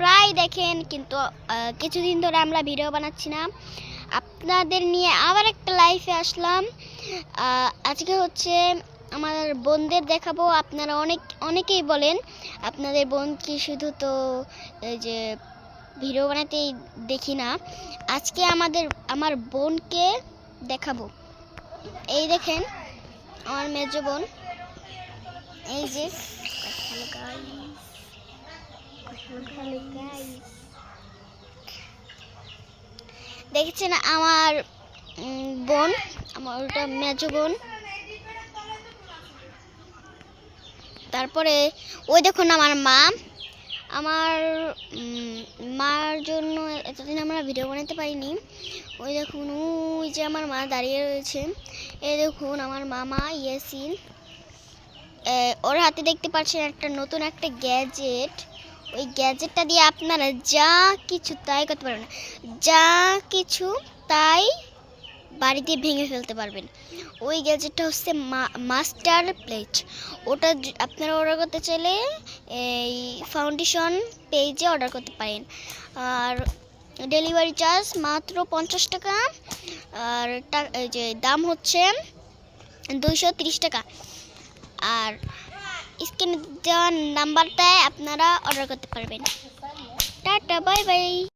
প্রায় দেখেন কিন্তু কিছুদিন ধরে আমরা ভিডিও বানাচ্ছি না। আপনাদের নিয়ে আবার একটা লাইফে আসলাম। আজকে হচ্ছে আমার বোনদের দেখাবো। আপনারা অনেক, অনেকেই বলেন, আপনাদের বোন কি শুধু তো এই যে ভিডিও বানাতেই দেখি না। আজকে আমাদের, আমার বোনকে দেখাবো। এই দেখেন, আমার মেজ বোন। এই যে দেখেছেন আমার বোন, আমার ওটা মেজ বোন। তারপরে, ওই দেখুন আমার মা। আমার মার জন্য এতদিন আমরা ভিডিও বানাতে পারিনি। ওই দেখুন, ওই যে আমার মা দাঁড়িয়ে রয়েছে। এই দেখুন আমার মামা ইয়াসিন। ওর হাতে দেখতে পাচ্ছেন একটা নতুন একটা গ্যাজেট। ওই গ্যাজেটটা দিয়ে আপনারা যা কিছু তাই করতে পারবেন যা কিছু তাই বাড়িতে ভেঙে ফেলতে পারবেন। ওই গ্যাজেটটা হচ্ছে মাস্টার প্লেট। ওটা আপনারা অর্ডার করতে চাইলে এই ফাউন্ডেশন পেজে অর্ডার করতে পারেন। আর ডেলিভারি চার্জ মাত্র পঞ্চাশ টাকা। আর যে দাম হচ্ছে দুইশো টাকা। আর স্ক্রিনে দেওয়া নাম্বারটায় আপনারা অর্ডার করতে পারবেন। Tata bye bye.